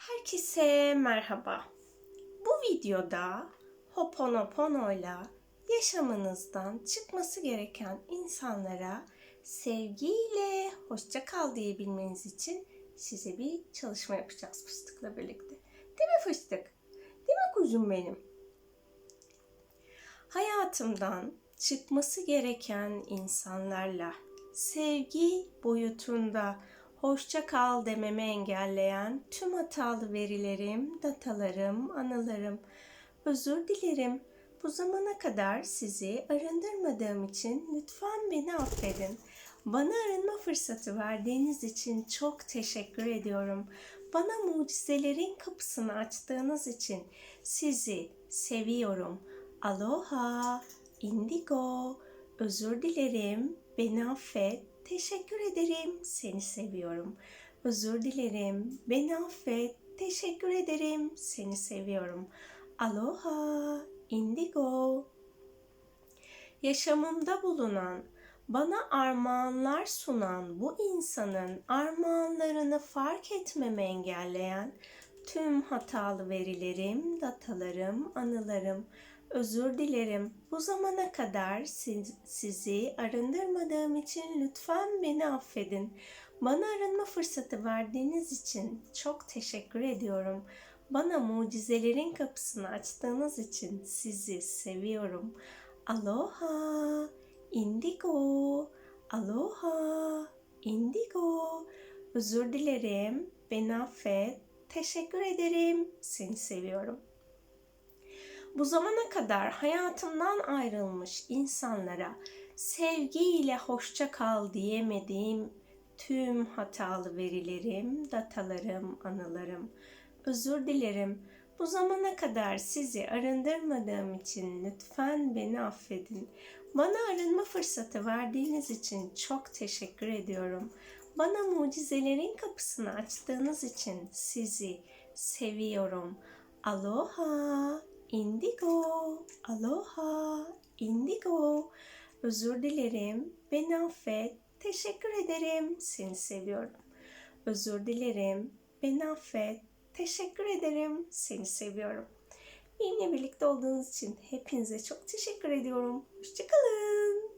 Herkese merhaba. Bu videoda Hoponopono ile yaşamınızdan çıkması gereken insanlara sevgiyle hoşça kal diyebilmeniz için size bir çalışma yapacağız fıstıkla birlikte. Değil mi fıstık? Değil mi kuzum benim? Hayatımdan çıkması gereken insanlarla sevgi boyutunda hoşça kal dememi engelleyen tüm hatalı verilerim, datalarım, anılarım. Özür dilerim. Bu zamana kadar sizi arındırmadığım için lütfen beni affedin. Bana arınma fırsatı verdiğiniz için çok teşekkür ediyorum. Bana mucizelerin kapısını açtığınız için sizi seviyorum. Aloha, indigo, özür dilerim, beni affet, teşekkür ederim, seni seviyorum. Özür dilerim, beni affet, teşekkür ederim, seni seviyorum. Aloha, indigo. Yaşamımda bulunan, bana armağanlar sunan bu insanın armağanlarını fark etmemi engelleyen tüm hatalı verilerim, datalarım, anılarım, özür dilerim. Bu zamana kadar siz- sizi arındırmadığım için lütfen beni affedin. Bana arınma fırsatı verdiğiniz için çok teşekkür ediyorum. Bana mucizelerin kapısını açtığınız için sizi seviyorum. Aloha, indigo, aloha, indigo. Özür dilerim, beni affet, teşekkür ederim, seni seviyorum. Bu zamana kadar hayatımdan ayrılmış insanlara sevgiyle hoşça kal diyemediğim tüm hatalı verilerim, datalarım, anılarım. Özür dilerim. Bu zamana kadar sizi arındırmadığım için lütfen beni affedin. Bana arınma fırsatı verdiğiniz için çok teşekkür ediyorum. Bana mucizelerin kapısını açtığınız için sizi seviyorum. Aloha, indigo, aloha, indigo. Özür dilerim, beni affet, teşekkür ederim, seni seviyorum. Özür dilerim, beni affet, teşekkür ederim, seni seviyorum. Benimle birlikte olduğunuz için hepinize çok teşekkür ediyorum. Hoşçakalın.